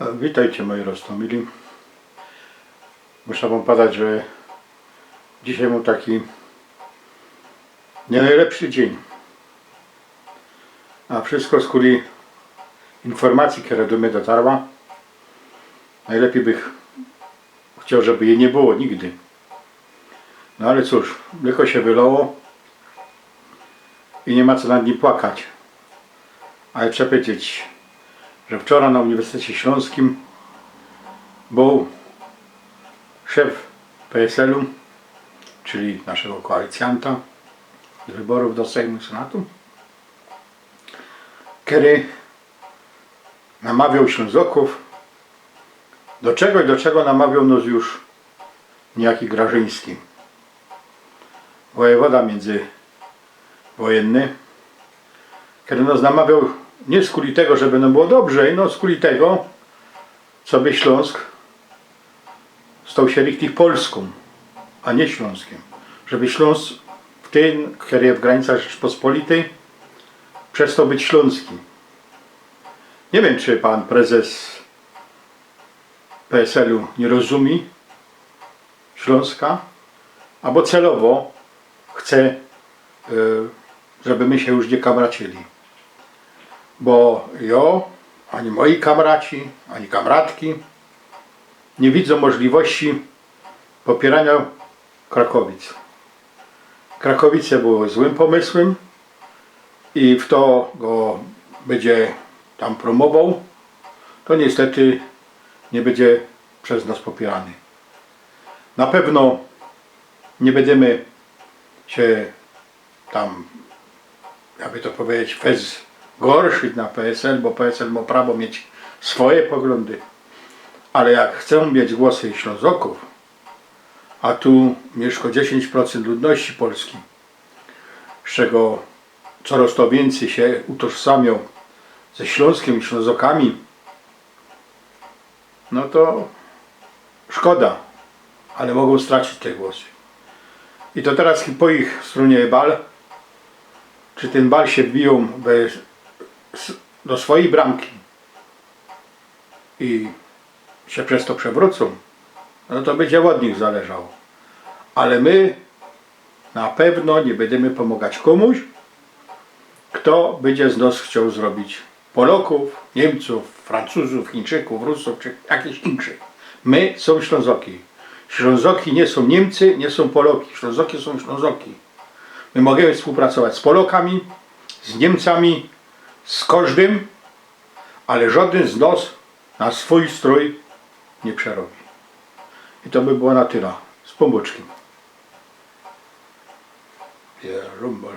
Witajcie moi roztomili. Muszę wam podać, że dzisiaj mam taki nie najlepszy dzień. A wszystko z kuli informacji, która do mnie dotarła. Najlepiej bych chciał, żeby jej nie było nigdy. No ale cóż, mleko się wylało i nie ma co nad nim płakać. Ale trzeba powiedzieć, że wczoraj na Uniwersytecie Śląskim był szef PSL-u, czyli naszego koalicjanta z wyborów do Sejmu i Senatu, który namawiał Ślązoków do czego i do czego namawiał nas już niejaki Grażyński. Wojewoda międzywojenny, który nas namawiał nie z kuli tego, żeby nam było dobrze, no z kuli tego, co by Śląsk stał się richtig Polską, a nie Śląskiem. Żeby Śląsk w tym, który jest w granicach Rzeczpospolitej, przestał być śląski. Nie wiem, czy pan prezes PSL-u nie rozumie Śląska, albo celowo chce, y, żeby my się już nie kamracili. Bo ja, ani moi kamraci, ani kamratki nie widzą możliwości popierania Krakowic. Krakowice były złym pomysłem i w to go będzie tam promował, to niestety nie będzie przez nas popierany. Na pewno nie będziemy się tam, jakby to powiedzieć, fez gorszyć na PSL, bo PSL ma prawo mieć swoje poglądy. Ale jak chcą mieć głosy Ślązoków, a tu mieszka 10% ludności Polski, z czego coraz to więcej się utożsamią ze Śląskiem i Ślązokami, no to szkoda, ale mogą stracić te głosy. I to teraz po ich stronie bal, czy ten bal się biją bez, do swojej bramki i się przez to przewrócą, no to będzie od nich zależało. Ale my na pewno nie będziemy pomagać komuś, kto będzie z nas chciał zrobić Polaków, Niemców, Francuzów, Chińczyków, Rusów czy jakichś innych. My są Ślązoki. Ślązoki nie są Niemcy, nie są Poloki. Ślązoki są Ślązoki. My możemy współpracować z Polokami, z Niemcami, z każdym, ale żaden z nas na swój strój nie przerobi. I to by było na tyle. Z pomóczkiem. Yeah, rumbol.